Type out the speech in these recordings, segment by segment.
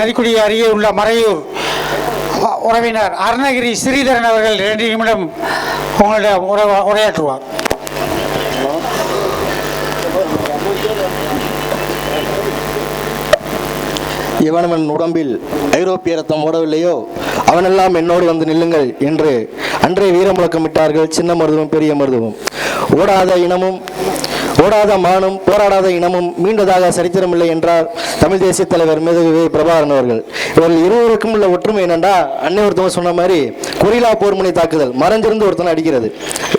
நரிக்குடி அருகே உள்ள மறையூர் உறவினர் அருணகிரி ஸ்ரீதரன் அவர்கள் ரெண்டு நிமிடம் உங்களிடம் உரை உரையாற்றுவார். இவனவன் உடம்பில் ஐரோப்பிய ரத்தம் ஓடவில்லையோ? அவனெல்லாம் என்னோடு வந்து நில்லுங்கள் என்று அன்றே வீரமுழக்கமிட்டார்கள் சின்ன மருதுவும் பெரிய மருதுவும். ஓடாத இனமும் ஓடாத மானும் போராடாத இனமும் மீண்டதாக சரித்திரமில்லை என்றார் தமிழ் தேசிய தலைவர் மேதகு பிரபாகரன் அவர்கள். இவர்கள் இருவருக்கும் உள்ள ஒற்றுமை என்னண்டா? அன்னை ஒருத்தவங்க சொன்ன மாதிரி கொரிலா போர்முனை தாக்குதல் மறைஞ்சிருந்து ஒருத்தனை அடிக்கிறது.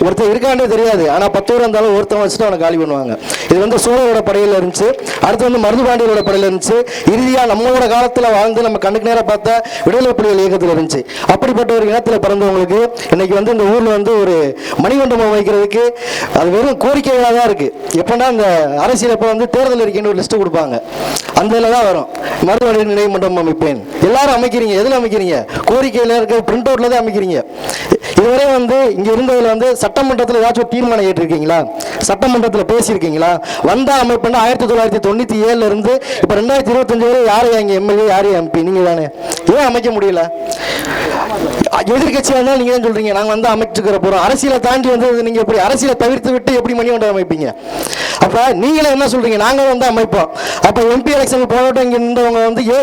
ஒருத்தர் இருக்காண்டே தெரியாது. ஆனால் பத்து பேர் இருந்தாலும் ஒருத்தன் வச்சுட்டு அவனை காலி பண்ணுவாங்க. இது வந்து சூழலோட படையில் இருந்துச்சு. அடுத்து வந்து மருதுபாண்டியரோட படையில் இருந்துச்சு. இறுதியாக நம்மளோட காலத்தில் வாழ்ந்து நம்ம கண்ணுக்கு நேராக பார்த்த விடுதலை புலிகள் இயக்கத்தில் இருந்துச்சு. அப்படிப்பட்ட ஒரு இனத்தில் பிறந்தவங்களுக்கு இன்னைக்கு வந்து இந்த ஊரில் வந்து ஒரு மணிமண்டபம் வைக்கிறதுக்கு அது வெறும் கோரிக்கைகளாக தான் இருக்குது எப்படின்னா இந்த அரசியல் எப்போ வந்து தேர்தல் அறிக்கைன்னு ஒரு லிஸ்ட்டு கொடுப்பாங்க. அந்த இதில் தான் வரும். மறுபடியும் நினைவு மண்டபம் அமைப்பேன். எல்லாரும் அமைக்கிறீங்க. எதில் அமைக்கிறீங்க? கோரிக்கையில் இருக்க பிரிண்ட் அவுட்டில் தான் அமைக்கிறீங்க. இதுவரை வந்து இங்கே இருந்ததில் வந்து சட்டமன்றத்தில் ஏதாச்சும் ஒரு தீர்மானம் ஏற்றிருக்கீங்களா? சட்டமன்றத்தில் பேசியிருக்கீங்களா? வந்தா அமைப்புன்னா ஆயிரத்தி தொள்ளாயிரத்தி தொண்ணூத்தி ஏழுல இருந்து இப்ப ரெண்டாயிரத்தி இருபத்தஞ்சு வரை யாரு எங்கள் எம்எல்ஏ யாரு எம்பி நீங்க தானே. ஏன் அமைக்க முடியல? எதிர்கட்சியா இருந்தாலும் நீங்க தான் சொல்றீங்க நாங்க வந்து அமைச்சுக்கிற போறோம். அரசியலை தாண்டி வந்து நீங்க எப்படி அரசியலை தவிர்த்து விட்டு எப்படி மணிமண்டபம் அமைப்பீங்க? அப்ப நீங்களே என்ன சொல்றீங்க? நாங்க வந்து அமைப்போம். அப்ப எம்பி எலெக்ஷன் போராட்டம் இங்கே இருந்தவங்க வந்து ஏ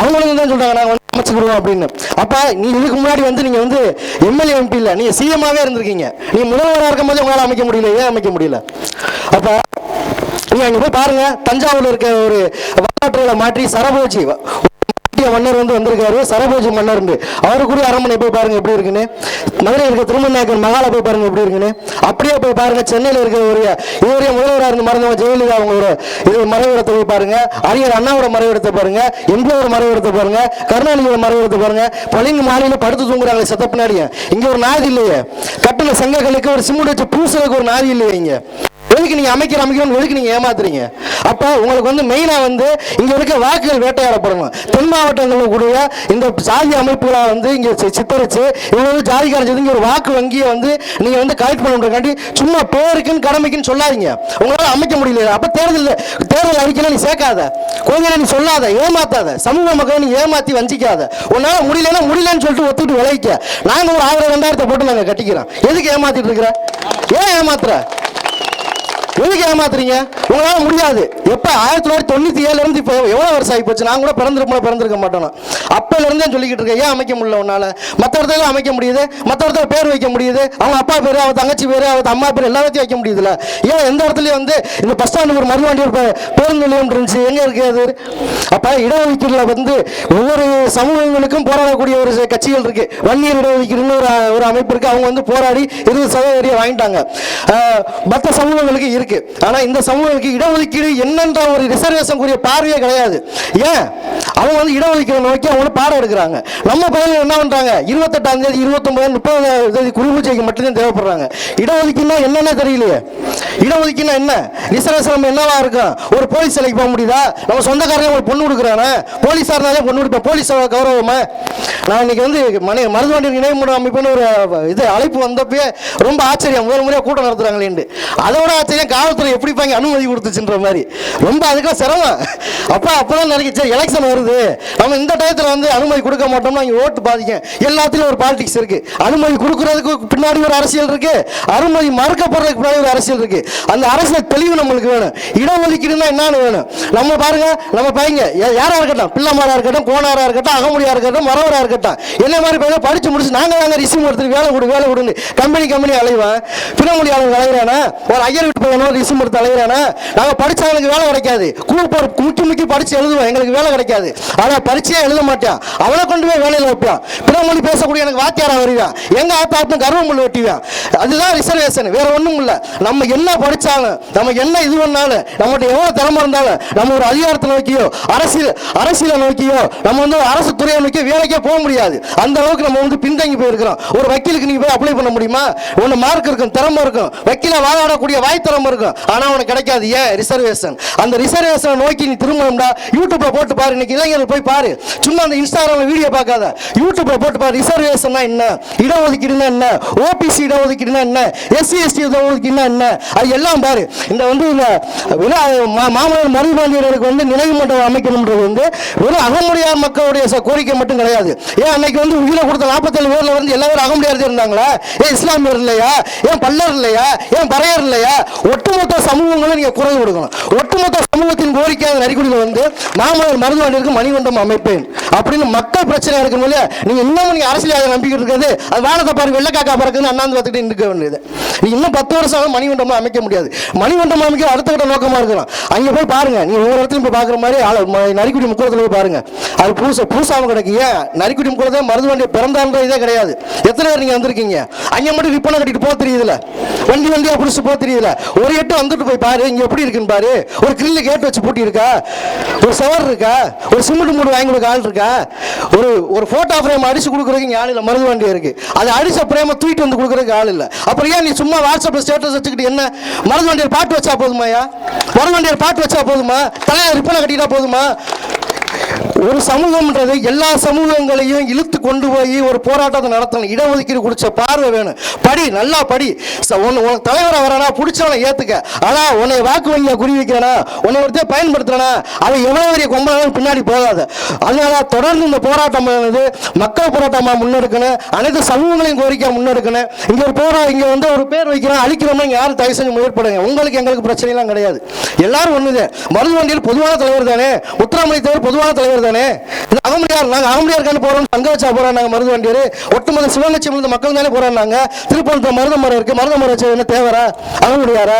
அவங்களும் தான் சொல்றாங்க. நாங்க வந்து அமைச்சுக்கிடுவோம் அப்படின்னு. அப்பா நீ இதுக்கு முன்னாடி வந்து நீங்க வந்து எம்எல்ஏ எம்பி இல்லை. நீங்க சிஎம்மாகவே இருந்திருக்கீங்க. நீ முதல்வராக இருக்கும் போது உங்களால அமைக்க முடியல. ஏன் அமைக்க முடியல? அப்போ நீங்க அங்கே போய் பாருங்க. தஞ்சாவூர்ல இருக்க ஒரு வரலாற்றுகளை மாற்றி சரபோஜி மன்னர் வந்து வந்திருக்காரு. சரபோஜி மன்னர் அவருக்குரிய அரண்மனை போய் பாருங்க எப்படி இருக்குன்னு. மதுரை இருக்க திருமநாயக்கன் மகால போய் பாருங்க எப்படி இருக்குன்னு. அப்படியே போய் பாருங்க. சென்னையில் இருக்கிற ஒரு இவருடைய முதல்வராக இருந்து மறந்தவங்க ஜெயலலிதா அவங்களோட இது மறைவிடத்தை போய் பாருங்க. அறிஞர் அண்ணாவோட மறைவிடத்தை பாருங்க. எம்ஜிஆர் மறைவிடத்தை பாருங்க. கருணாநிதியோட மறைவிடத்தை பாருங்க. பளிங்கு மாலையில படுத்து தூங்குறாங்க செத்த பின்னாடியே இங்க ஒரு நாதி இல்லையே. கட்டின சங்கங்களுக்கு ஒரு சிமுடி வச்சு பூசுறதுக்கு ஒரு நாதி இல்லையே இங்க. எதுக்கு நீங்க அமைக்கிற அமைக்கணும்னு எதுக்கு நீங்க ஏமாத்துறீங்க. அப்ப உங்களுக்கு வந்து மெயினா வந்து இங்க இருக்க வாக்குகள் வேட்டையாடப்படணும். தென் மாவட்டங்களில் கூடிய இந்த சாதி அமைப்புகளை வந்து இங்க சித்தரித்து சித்தரிச்சு இவங்க வந்து ஜாதிக்காரன் ஒரு வாக்கு வங்கியை வந்து நீங்க வந்து கலெக்ட் பண்ணுறதுக்காண்டி சும்மா பேருக்குன்னு கடமைக்குன்னு சொல்லாதீங்க. உங்களால அமைக்க முடியல அப்ப தேர்தல் தேர்தல் அறிக்கையில நீ சேர்க்காத. கொஞ்சம் நீ சொல்லாத ஏமாத்தாத. சமூக மக்களை நீ ஏமாத்தி வஞ்சிக்காத. உன்னால முடியலன்னா முடியலன்னு சொல்லிட்டு ஒத்துட்டு விளைவிக்க நாங்க ஒரு ஆயிரம் ரெண்டாயிரத்தை போட்டு நாங்க கட்டிக்கிறோம். எதுக்கு ஏமாத்திட்டு இருக்கிற? ஏன் ஏமாத்துற? எதுக்கு ஏமாத்துறீங்க? உங்களால முடியாது. எப்ப? ஆயிரத்தி தொள்ளாயிரத்தி தொண்ணூத்தி ஏழுல இருந்து இப்போ எவ்வளவு வருஷம் ஆகி போச்சு நான் கூட பிறந்திருப்போம் பிறந்திருக்க மாட்டோம் அப்பிலிருந்தே சொல்லிக்கிட்டு இருக்கேன் ஏன் அமைக்க முடியல உன்னால? மற்ற இடத்துல அமைக்க முடியுது. மற்ற இடத்துல பேர் வைக்க முடியுது. அவங்க அப்பா பேர் அவர் தங்கச்சி பேர் அவர் அம்மா பேர் எல்லாத்தையும் வைக்க முடியுதுல. ஏன் எந்த இடத்துலயும் வந்து இந்த பஸ் ஸ்டாண்டு ஒரு மறுவாண்டி ஒரு பேருந்து நிலையம் இருந்துச்சு. எங்க இருக்கு அது? அப்ப இடஒதுக்கீடுல வந்து ஒவ்வொரு சமூகங்களுக்கும் போராடக்கூடிய ஒரு கட்சிகள் இருக்கு. வன்னியர் இடஒதுக்கீடுன்னு ஒரு ஒரு அமைப்பு இருக்கு. அவங்க வந்து போராடி இருபது சதவீதம் வாங்கிட்டாங்க. மற்ற சமூகங்களுக்கு இருக்கு. ஆனா இந்த சமூகங்களுக்கு இடஒதுக்கீடு என்னன்ற ஒரு ரிசர்வேஷன் கூடிய பார்வை கிடையாது. ஏன்? அவங்க வந்து இடஒதுக்கீடு நோக்கி அவங்க பாடம் எடுக்கிறாங்க. நம்ம பையன் என்ன பண்றாங்க? இருபத்தெட்டாம் தேதி இருபத்தொன்பது முப்பதாம் தேதி குருபூஜைக்கு மட்டும்தான் தேவைப்படுறாங்க. இடஒதுக்கீடுனா என்னன்னே தெரியலையே. இடஒதுக்கீடுனா என்ன? ரிசர்வேஷன் என்னவா இருக்கும்? ஒரு போலீஸ் சிலைக்கு போக முடியுதா? நம்ம சொந்தக்காரங்க ஒரு பொண்ணு கொடுக்குறானே? போலீஸாக இருந்தாலே பொண்ணு கொடுப்பேன் போலீஸ் கௌரவமா? நான் இன்னைக்கு வந்து மனை மருதுவாண்டி நினைவு மூட அமைப்புன்னு ஒரு இது அழைப்பு வந்தப்பே ரொம்ப ஆச்சரியம். முதல் முறையாக கூட்டம் நடத்துறாங்களேன்னு அதோட ஆச்சரியம் காவல்துறை எப்படி பாங்க அனுமதி கொடுத்துச்சுன்ற மாதிரி. ரொம்ப அதுக்கெல்லாம் சிரமம். அப்போ அப்போ தான் சரி எலெக்ஷன் வருது. நம்ம இந்த டயத்தில் வந்து அனுமதி கொடுக்க மாட்டோம்னா இங்கே ஓட்டு பாதிக்கும். எல்லாத்துலேயும் ஒரு பாலிடிக்ஸ் இருக்குது அனுமதி கொடுக்குறதுக்கு பின்னாடி ஒரு அரசியல் இருக்குது அனுமதி மறுக்கப்படுறதுக்கு பின்னாடி ஒரு அரசியல் இருக்குது அந்த அரசியல் தெளிவு நம்மளுக்கு வேணும். இடஒதுக்கீடுனா என்னன்னு வேணும். நம்ம பாருங்க நம்ம பையங்க யாராக இருக்கட்டும் பிள்ளைமாராக இருக்கட்டும் கோணாராக இருக்கட்டும் அகமுடியாக இருக்கட்டும் மரவராக இருக்கட்டும் என்ன மாதிரி பையன் படித்து முடிச்சு நாங்கள் நாங்க ரிசிம் எடுத்துட்டு வேலை கொடு வேலை கொடுன்னு கம்பெனி கம்பெனி அலைவான். பிணமொழியாளர் அலைகிறானா ஒரு ஐயர் வீட்டு பையனோ ரிசிம் எடுத்து அலைகிறானா நாங்கள் படித்தவங்களுக்கு வேலை கிடைக்காது. கூப்பிட்டு முக்கி முக்கி படித்து எழுதுவோம். எங்களுக்கு வேலை கிடைக்காது. ஆனா பரீட்சையே எழுத மாட்டான் அவனை கொண்டு போய் வேலையில வைப்பான் பிணமொழி பேசக்கூடிய எனக்கு வாத்தியாரா வருவான் எங்க ஆத்தாப்பும் கருவமுள்ள வெட்டிவான் அதுதான் ரிசர்வேஷன் வேற ஒண்ணும் இல்ல. நம்ம என்ன படிச்சாலும் நம்ம என்ன இது பண்ணாலும் நம்மகிட்ட எவ்வளவு திறமை இருந்தாலும் நம்ம ஒரு அதிகாரத்தை நோக்கியோ அரசியல் அரசியலை நோக்கியோ நம்ம வந்து அரசு துறையை நோக்கி வேலைக்கே போக முடியாது. அந்த அளவுக்கு நம்ம வந்து பின்தங்கி போயிருக்கிறோம். ஒரு வக்கீலுக்கு நீங்க போய் அப்ளை பண்ண முடியுமா? உன்ன மார்க் இருக்கும் திறமை இருக்கும். வக்கீல வாதாடக்கூடிய வாய் திறமை இருக்கும். ஆனா உனக்கு கிடைக்காது. ஏன்? ரிசர்வேஷன் அந்த ரிசர்வேஷனை நோக்கி நீ திரும்பணும்டா. யூடியூப்ல போட்டு பாரு. இன்னைக்கு இளைஞர்கள் போய் பாரு. சும்மா அந்த இன்ஸ்டாகிராம்ல வீடியோ பார்க்காத. யூடியூப்ல போட்டு பாரு. ரிசர்வேஷன்னா என்ன? இடஒதுக்கீடுனா என்ன? ஓபிசி இடஒதுக்கீடுனா என்ன? எஸ்சி எஸ்டி இடஒதுக்கீடுனா என்ன? அது எல்லாம் பாரு. இந்த வந்து இந்த மாமல்லர் மருதுபாண்டியர்களுக்கு வந்து நினைவு மண்டபம் அமைக்கணும்ன்றது வந்து வெறும் அகமுடியார் மக்களுடைய கோரிக்கை மட்டும் கிடையாது. ஏன் அன்னைக்கு வந்து உயிரை கொடுத்த நாற்பத்தேழு பேர்ல வந்து எல்லாரும் அகமுடியார் இருந்தாங்களா? ஏன் இஸ்லாமியர் இல்லையா? ஏன் பல்லர் இல்லையா? ஏன் பறையர் இல்லையா? ஒட்டுமொத்த சமூகங்களும் நீங்க குரல் கொடுக்கணும். ஒட்டுமொத்த சமூகத்தின் கோரிக்கை நரிக்குடியில் வந்து மாமல்லர் மருதுவாண்டிற்கு மணிமண்டபம் அமைப்பேன். அப்படின்னு மக்கள் பிரச்சனை இருக்கும் இல்லையா? நீங்க இன்னும் நீங்க அரசியல் நம்பிக்கிட்டு இருக்கிறது அது வானத்தை பாரு வெள்ளக்காக்கா பறக்குன்னு அண்ணாந்து பார்த்துட்டு இருக்க வேண்டியது. நீ இன்னும் பத்து வருஷம் ஆகும் மணிமண்டபம் அமைக்க முடியாது. மணிமண்டபம் அமைக்க அடுத்த கட்ட நோக்கமா இருக்கலாம். அங்க போய் பாருங்க நீங்க ஒவ்வொரு இடத்துலையும் போய் பார்க்குற மாதிரி நரிக்குடி முக்குளத்துல போய் பாருங்க. அது பூச பூசாம கிடக்கு. ஏன்? நரிக்குடி முக்குளத்தை மருதுவாண்டிய பிறந்தான்ற இதே கிடையாது. எத்தனை பேர் நீங்க வந்திருக்கீங்க? அங்க மட்டும் ரிப்பனை கட்டிட்டு போக தெரியுதுல. வண்டி வண்டியா புடிச்சு போக தெரியுதுல. ஒரு எட்டு வந்துட்டு போய் பாரு இங்க எப்படி இருக்குன்னு பாரு. ஒரு கிரில்ல கேட் வச்சு பூட்டி இருக்கா ஒரு சவர் இருக்கா? ஒரு சிமெண்ட் மூடு வாங்கி கொடுக்க ஆள் இருக்கா? ஒரு ஒரு போட்டோ ஃப்ரேம் அடிச்சு கொடுக்குறதுக்கு ஆள் இல்லை மருந்து வண்டி இருக்கு. அது அடிச்ச பிரேம தூக்கிட்டு வந்து கொடுக்குறதுக்கு ஆள் இல்லை. அப்புறம் ஏன் நீ சும்மா வாட்ஸ்அப்ல ஸ்டேட்டஸ் வச்சுக்கிட்டு என்ன மருந்து வண்டியில் பாட்டு வச்சா போதுமாயா மருந்து வண்டியில் பாட்டு வச்சா போதுமா? தலையை ரிப்பனை கட்டிட்டா போதுமா? ஒரு சமூகம்ன்றது எல்லா சமூகங்களையும் இழுத்து கொண்டு போய் ஒரு போராட்டத்தை நடத்தணும். இடஒதுக்கீடு குடிச்ச பார்வை வேணும். படி நல்லா படி. ச- உனக்கு தலைவரை வரனா பிடிச்சவனை ஏத்துக்க. ஆனா உன்னை வாக்கு வங்கியை குறி வைக்கிறனா உன்னை ஒருத்தர் பயன்படுத்துறனா அவன் எவ்வளவு பெரிய கொம்பனாலும் பின்னாடி போகாத. அதனால தொடர்ந்து இந்த போராட்டம் ஆனது மக்கள் போராட்டமா முன்னெடுக்கணும். அனைத்து சமூகங்களையும் கோரிக்கை முன்னெடுக்கணும். இங்க ஒரு போரா இங்க வந்து ஒரு பேர் வைக்கிறோம் அழிக்கிறோம்னா இங்க யாரும் தயவு செஞ்சு முயற்படுங்க உங்களுக்கு எங்களுக்கு பிரச்சனை எல்லாம் கிடையாது. எல்லாரும் ஒண்ணுதே மருது வண்டியில் பொதுவான தலைவர் தானே? உத்தராமலை தலைவர் பொதுவான தலைவர் தானே? இந்த அகமுடியார் நாங்கள் அகமுடியார் போறோம் தங்க வச்சா போகிறோம் நாங்க மருந்து வண்டியர். ஒட்டுமொத்த சிவகங்கை இருந்த மக்கள் தானே போகிறோம் நாங்க? திருப்பணத்தில் மருத மரம் இருக்கு. மருத மரம் வச்சு என்ன தேவரா? அகமுடியாரா?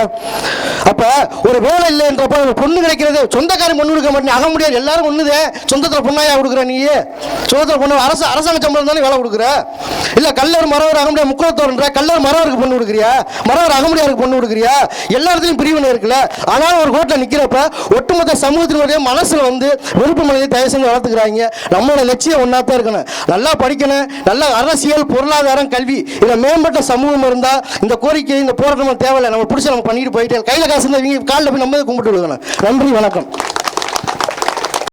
அப்ப ஒரு வேலை இல்லைன்றப்ப ஒரு பொண்ணு கிடைக்கிறது. சொந்தக்காரன் பொண்ணு கொடுக்க மாட்டேன். அகமுடியார் எல்லாரும் ஒன்றுதே சொந்தத்துல பொண்ணாயா கொடுக்குற நீ சொந்தத்தில் பொண்ணு அரசு அரசாங்க சம்பளம் தானே வேலை கொடுக்குற? இல்ல கல்லர் மரவர் அகமுடியா முக்குளத்தோர்ன்ற கல்லர் மரவருக்கு பொண்ணு கொடுக்குறியா? மரவர் அகமுடியாருக்கு பொண்ணு கொடுக்குறியா? எல்லா இடத்துலயும் பிரிவினை இருக்குல்ல? ஆனாலும் ஒரு கோட்டை நிக்கிறப்ப ஒட்டுமொத்த சமூகத்தினுடைய மனசுல வந்து விருப்ப மனிதனை தயவு செஞ்சு வளர்த்துக்கிறாங்க. நம்மளோட லட்சியம் ஒன்னா தான் இருக்கணும். நல்லா படிக்கணும். நல்ல அரசியல் பொருளாதாரம் கல்வி. இதில் மேம்பட்ட சமூகம் இருந்தா இந்த கோரிக்கை இந்த போராட்டம் தேவையில்லை. நம்ம பிடிச்சி நம்ம பண்ணிட்டு போயிட்டே கையில காசு இருந்தா இவங்க காலில் போய் நம்ம கும்பிட்டு விடுக்கணும் நன்றி வணக்கம்.